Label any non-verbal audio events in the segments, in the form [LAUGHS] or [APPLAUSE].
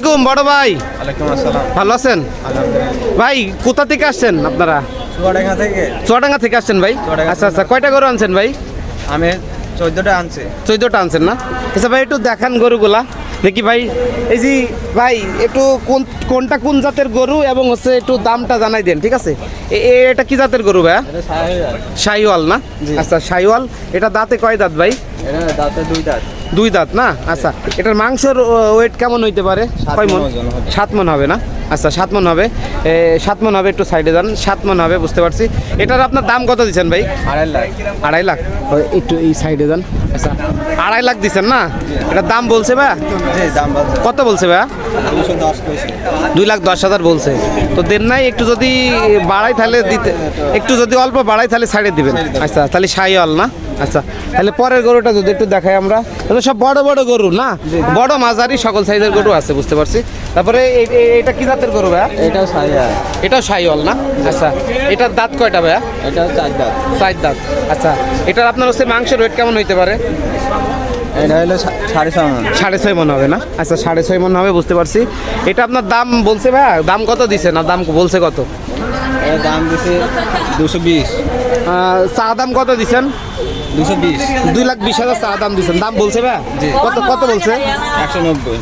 আলাইকুম বড় ভাই। ভালো আছেন? ভাই কোথা থেকে আসছেন আপনারা? চুয়াডাঙ্গা থেকে। চুয়াডাঙ্গা থেকে আসছেন ভাই? আচ্ছা আচ্ছা কয়টা গরু আনছেন ভাই? আমি চোদ্দোটা আনছি। চোদ্দটা আনছেন না? আচ্ছা ভাই একটু দেখান গরুগুলা। দেখি ভাই। এই যে ভাই একটু কোন কোনটা কোন জাতের গরু এবং হচ্ছে একটু দামটা জানাই দেন ঠিক আছে? এটা কি জাতের গরু ভাই শাহিওয়াল না? আচ্ছা শাহিওয়াল এটা দাঁতে কয় দাঁত ভাই? দাঁতে দুই দাঁত। দুই দাঁত না? আচ্ছা এটার মাংসর ওয়েট কেমন হইতে পারে? কয় মন। সাত মন হবে না? আচ্ছা সাত মন হবে। সাত মন হবে একটু সাইডে যান। সাত মন হবে বুঝতে পারছি। এটার আপনার দাম কত দিচ্ছেন ভাই? আড়াই লাখ। আড়াই লাখ। একটু এই সাইডে যান। আচ্ছা আড়াই লাখ দিচ্ছেন না? এটার দাম বলছে বলছে। কত বলছে কইছে। দুই লাখ দশ হাজার বলছে। তো দেন নাই একটু যদি বাড়াই তাহলে দিতে একটু যদি অল্প বাড়াই তাহলে ছাড়ে দিবেন। আচ্ছা তাহলে সাইওয়াল না? আচ্ছা তাহলে পরের গরুটা যদি একটু দেখাই আমরা। তাহলে সব বড় বড় গরু না? বড় মাঝারি সকল সাইজের গরু আছে বুঝতে পারছি। তারপরে এটা কি জাতের গরু ভাইয়া এটাও হাজার এটাও সাইওয়াল না? আচ্ছা এটার দাঁত কয়টা ভাইয়া এটাও চার দাঁত। চার দাঁত। আচ্ছা এটার আপনার হচ্ছে মাংসের ওয়েট কেমন হইতে পারে? এটা হলো সাড়ে ছয় মন। সাড়ে ছয় মন হবে না? আচ্ছা সাড়ে ছয় মন হবে বুঝতে পারছি। এটা আপনার দাম বলছে ভাইয়া দাম কত দিছে না দাম বলছে কত? দাম দিছে দুশো বিশ। চা দাম কত দিছেন? বিশ দুই লাখ বিশ হাজার চা দাম দিচ্ছেন দাম বলছে ভাই? কত কত বলছে? একশো নব্বই।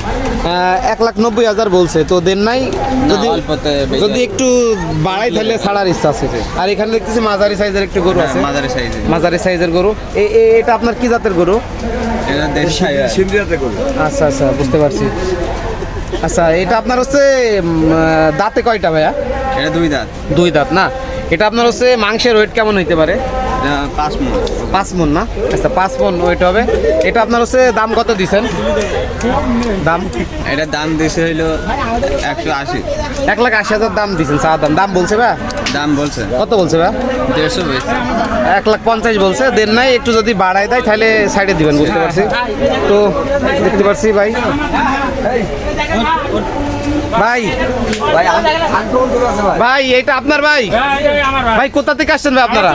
এক লাখ নব্বই হাজার বলছে। তো দেন নাই যদি যদি একটু বাড়াই তাহলে ছাড়ার ইচ্ছা আছে। আর এখানে দেখতেছি মাঝারি সাইজের একটু গরু আছে। মাঝারি সাইজে মাঝারি সাইজের গরু। এ- এ- এটা আপনার কি জাতের গরু? আচ্ছা আচ্ছা বুঝতে পারছি। আচ্ছা এটা আপনার হচ্ছে দাঁতে কয়টা ভাইয়া? এটা দুই দাঁত। দুই দাঁত না? এটা আপনার হচ্ছে মাংসের ওয়েট কেমন হইতে পারে? পাঁচ মন। পাঁচ মন না? আচ্ছা পাঁচ মন হবে। এটা আপনার হচ্ছে দাম কত দিছেন দাম? এটা দাম দিছে হইল একশো আশি। এক লাখ আশি হাজার দাম দিছেন চা দাম। দাম বলছে দাম বলছে। কত বলছে ভাই? দেড়শো এক লাখ পঞ্চাশ বলছে দেন নাই একটু যদি বাড়ায় দেয় তাহলে সাইডে দিবেন বুঝতে পারছি। তো দেখতে পারছি ভাই। ভাই। ভাই ভাই এটা আপনার ভাই? ভাই কোথা থেকে আসছেন ভাই আপনারা?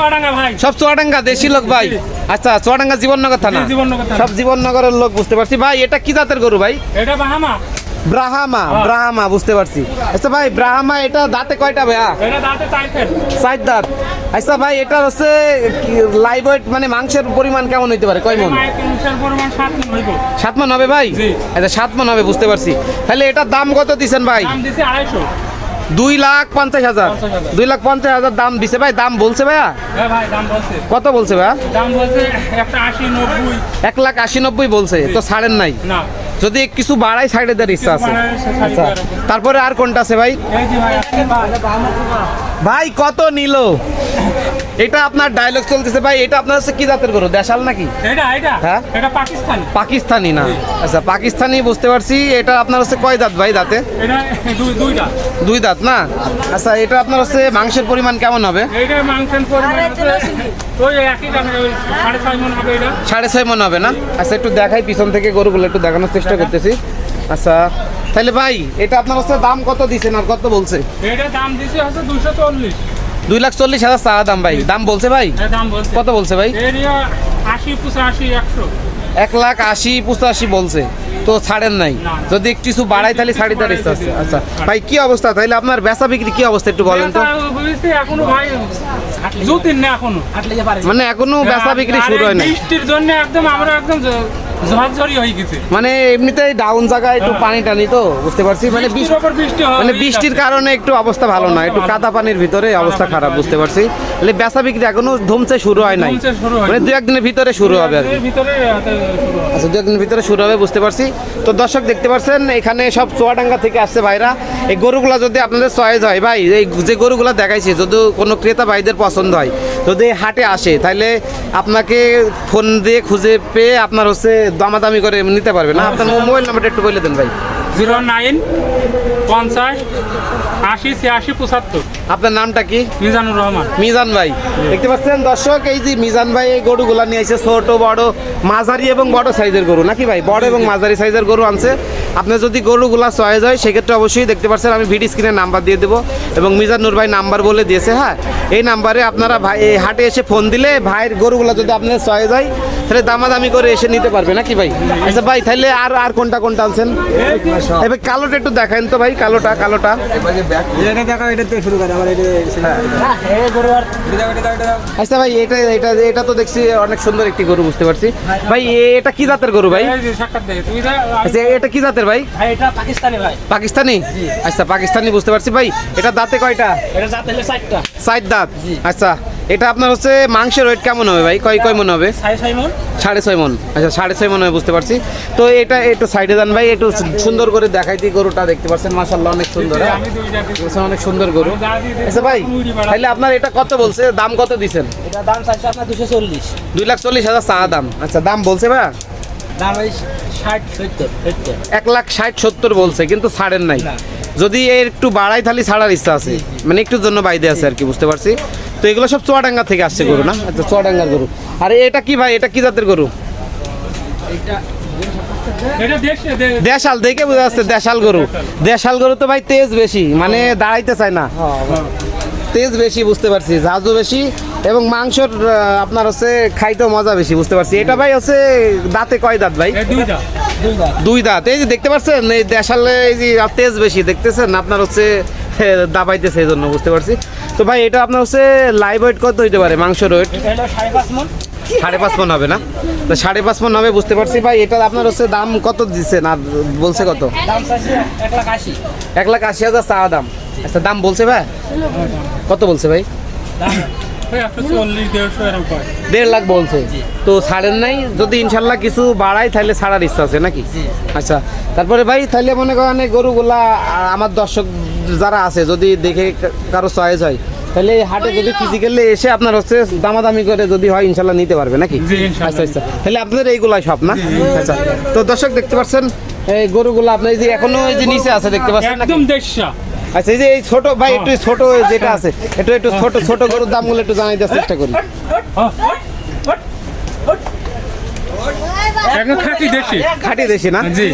সব চুয়াডাঙ্গা দেশি লোক ভাই। আচ্ছা চুয়াডাঙ্গা জীবননগর থানা? জীবননগর থানা। সব জীবননগরের লোক বুঝতে পারছি। ভাই এটা কি জাতের গরু ভাই? এটা বাহামা। ব্রাহামা। ব্রাহামা বুঝতে পারছি। আচ্ছা ভাই ব্রাহামা এটা দাঁতে কয়টা ভাইয়া? এটা দাঁতে আচ্ছা ভাই এটা হচ্ছে লাইভ ওয়েট মানে মাংসের পরিমাণ কেমন হইতে পারে? কয় মন? সাত মন হবে ভাই? আচ্ছা সাত মন হবে বুঝতে পারছি। তাহলে এটার দাম কত দিছেন ভাই? দাম দিছে আড়াইশো। দুই লাখ পঞ্চাশ হাজার। দুই লাখ পঞ্চাশ হাজার দাম দিছে ভাই? দাম বলছে ভাইয়া? হ্যাঁ কত বলছে ভাইয়া? এক লাখ আশি নব্বই বলছে তো ছাড়েন নাই। না। যদি কিছু বাড়াই সাইডে দেওয়ার ইচ্ছা আছে। আচ্ছা তারপরে আর কোনটা আছে ভাই? ভাই কত নিল? এটা আপনার ডায়লগ চলতেছে ভাই এটা আপনার হচ্ছে কি জাতের গরু? দেশাল নাকি? এটা এটা। হ্যাঁ? এটা পাকিস্তানি। পাকিস্তানি না? আচ্ছা পাকিস্তানি বুঝতে পারছি এটা আপনার হচ্ছে কয় দাঁত ভাই দাঁতে? এটা দুই দাঁত। দুই দাঁত না? আচ্ছা এটা আপনার হচ্ছে মাংসের পরিমাণ কেমন হবে? এইটা মাংসের পরিমাণ ওই একই দামে ওই সাড়ে ছয় মন হবে এটা। মন না? আচ্ছা একটু দেখাই পিছন থেকে গরুগুলো একটু দেখানোর চেষ্টা করতেছি। আচ্ছা তাহলে ভাই এটা আপনার হচ্ছে দাম কত দিচ্ছেন আর কত বলছে? এটা দাম দিছে হচ্ছে দুশো চল্লিশ। দুই লাখ চল্লিশ হাজার চা দাম ভাই। দাম বলছে ভাই? বলছে। কত বলছে ভাই? এক লাখ আশি পঁচাশি বলছে। তো ছাড়েন নাই। যদি কিছু বাড়াই তাহলে শাড়ি তার ইচ্ছা আছে আচ্ছা। ভাই কি অবস্থা? তাহলে আপনার বেচা বিক্রি কি অবস্থা একটু বলেন তো। এখনও ভাই না এখনও। মানে এখনও বেচা বিক্রি শুরু হয় না বৃষ্টির জন্য একদম আমরা একদম ঝরঝরি হয়ে গেছে। মানে এমনিতেই ডাউন জায়গায় একটু পানি টানি তো বুঝতে পারছি। মানে হয় মানে বৃষ্টির কারণে একটু অবস্থা ভালো না একটু কাদা পানির ভিতরে অবস্থা খারাপ বুঝতে পারছি। তাহলে বেচা বিক্রি এখনও ধুমছে শুরু হয় নাই। মানে দু একদিনের ভিতরে শুরু হবে আর হয়। আচ্ছা দু একদিনের ভিতরে শুরু হবে বুঝতে পারছি। তো দর্শক দেখতে পাচ্ছেন এখানে সব চুয়াডাঙ্গা থেকে আসছে ভাইরা। এই গরুগুলা যদি আপনাদের চয়েস হয় ভাই এই যে গরুগুলা দেখাইছে যদি কোনো ক্রেতা ভাইদের পছন্দ হয় যদি হাটে আসে তাহলে আপনাকে ফোন দিয়ে খুঁজে পেয়ে আপনার হচ্ছে দামাদামি করে নিতে পারবে না? আপনার মোবাইল নাম্বারটা একটু বলে দেন ভাই। জিরো নাইন পঞ্চাশ আশি ছিয়াশি পঁচাত্তর। আপনার নামটা কি? মিজানুর রহমান। মিজান ভাই। দেখতে পাচ্ছেন দর্শক এই যে মিজান ভাই এই গরুগুলা নিয়ে এসে ছোট বড় মাঝারি এবং বড় সাইজের গরু নাকি ভাই? বড় এবং মাঝারি সাইজের গরু আনছে। আপনার যদি গরুগুলা চয়েস হয় সেক্ষেত্রে অবশ্যই দেখতে পাচ্ছেন আমি ভিডি স্ক্রিনে নাম্বার দিয়ে দেবো এবং মিজানুর ভাই নাম্বার বলে দিয়েছে হ্যাঁ? এই নাম্বারে আপনারা ভাই হাটে এসে ফোন দিলে ভাইয়ের গরুগুলা যদি আপনার চয়েস হয় তাহলে দামাদামি করে এসে নিতে পারবে নাকি ভাই? আচ্ছা ভাই তাহলে আর আর কোনটা কোনটা আনছেন? এবার কালোটা একটু দেখান তো ভাই কালোটা কালোটা। আচ্ছা ভাই এটা এটা এটা তো দেখছি অনেক সুন্দর একটি গরু বুঝতে পারছি। ভাই এ- এটা কি জাতের গরু ভাই? আচ্ছা এটা কি জাতের ভাই? এটা পাকিস্তানি ভাই। পাকিস্তানি? আচ্ছা পাকিস্তানি বুঝতে পারছি ভাই। এটা দাঁতে কয়টা? এটা হলে চারটা। দাঁত। আচ্ছা এটা আপনার হচ্ছে মাংসের ওয়েট কেমন হবে ভাই? কয় কয় মন হবে? সাড়ে ছয় মন। আচ্ছা সাড়ে ছয় মন হবে বুঝতে পারছি। তো এটা একটু সাইডে যান ভাই একটু সুন্দর করে দেখাই দিই গরুটা দেখতে পাচ্ছেন। মাসাল্লাহ অনেক সুন্দর হ্যাঁ? অনেক সুন্দর গরু। আচ্ছা ভাই তাহলে আপনার এটা কত বলছে? দাম কত চল্লিশ। দুই লাখ চল্লিশ হাজার চা দাম। আচ্ছা দাম বলছে ভাই? এক লাখ ষাট সত্তর বলছে কিন্তু ছাড়েন নাই। যদি এর একটু বাড়াই তাহলে ছাড়ার ইচ্ছা আছে। মানে একটু জন্য বাইদে আছে আর কি বুঝতে পারছি। তো এগুলো সব চুয়াডাঙ্গা থেকে আসছে গরু না? আচ্ছা চুয়াডাঙ্গার গরু। আর এটা কি ভাই? এটা কি জাতের গরু? দেশাল দেখে বোঝা যাচ্ছে দেশাল গরু। দেশাল গরু তো ভাই তেজ বেশি মানে দাঁড়াইতে চায় না। তেজ বেশি বুঝতে পারছি ঝাঁজও বেশি এবং মাংসর আপনার হচ্ছে খাইতেও মজা বেশি বুঝতে পারছি। এটা ভাই হচ্ছে দাঁতে কয় দাঁত ভাই? দুই দাঁত। এই যে দেখতে পাচ্ছেন এই দেশালে এই যে তেজ বেশি দেখতেছেন? আপনার হচ্ছে [LAUGHS] দাবাইতেছে এই জন্য বুঝতে পারছি। তো ভাই এটা আপনার হচ্ছে লাইভ ওয়েট কত হইতে পারে মাংস ওয়েট সাড়ে পাঁচ মন হবে না? তো সাড়ে পাঁচ মন হবে বুঝতে পারছি ভাই এটা আপনার হচ্ছে দাম কত দিচ্ছে না বলছে কত? এক লাখ আশি। এক লাখ আশি হাজার চা দাম। আচ্ছা দাম বলছে ভাই? কত বলছে ভাই? দেড়শো দেড় লাখ বলছে। তো ছাড়েন নাই? যদি ইনশাল্লাহ কিছু বাড়ায় তাহলে ছাড়ার ইচ্ছা আছে নাকি? আচ্ছা তারপরে ভাই তাহলে মনে করেন গরুগুলা আমার দর্শক যারা আছে যদি দেখে কারও চয়েস হয় তাহলে হাটে যদি ফিজিক্যালি এসে আপনার হচ্ছে দামাদামি করে যদি হয় ইনশাল্লাহ নিতে পারবে নাকি? আচ্ছা আচ্ছা। তাহলে আপনাদের এইগুলাই সব না? আচ্ছা। তো দর্শক দেখতে পাচ্ছেন এই গরুগুলো আপনার এই যে এখনও এই যে নিচে আছে দেখতে পাচ্ছেন একদম দেশা আচ্ছা এই যে এই ছোট ভাই একটু ছোট যেটা আছে একটু একটু ছোট ছোট গরুর দামগুলো একটু জানাই দেওয়ার চেষ্টা করি। একদম খাঁটি দেশি। খাঁটি দেশি না? জি।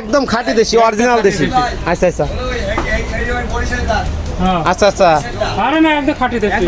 একদম খাঁটি দেশি অরিজিনাল দেশি। আচ্ছা আচ্ছা। হ্যাঁ আচ্ছা আচ্ছা। আরে না একদম খাঁটি দেশি।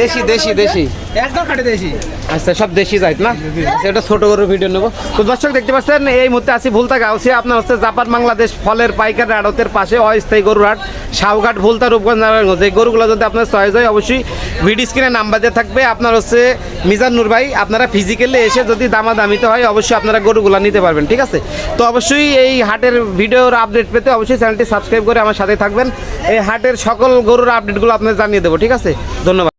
দেশি দেশি দেশি একদম খাটে দেশি। আচ্ছা সব দেশি যাইত না? আচ্ছা, এটা ছোট করে ভিডিও নেব। তো দর্শক দেখতে পাচ্ছেন এই মুহূর্তে আছি ভুলতা গাউসিয়া আপনার হচ্ছে জাপান বাংলাদেশ ফলের পাইকার আড়তের পাশে অস্থায়ী গরুর হাট সাউঘাট ভুলতা রূপগঞ্জ নারায়ণগঞ্জ। এই গরুগুলো যদি আপনার চয়েস হয় অবশ্যই ভিডিও স্ক্রিনে নাম্বার দিয়ে থাকবে। আপনার হচ্ছে মিজান নূর ভাই আপনারা ফিজিক্যালি এসে যদি দামাদামিতে হয় অবশ্যই আপনারা গরুগুলো নিতে পারবেন ঠিক আছে? তো অবশ্যই এই হাটের ভিডিওর আপডেট পেতে অবশ্যই চ্যানেলটি সাবস্ক্রাইব করে আমার সাথে থাকবেন। এই হাটের সকল গরুর আপডেটগুলো আপনাদের জানিয়ে দেবো ঠিক আছে? ধন্যবাদ।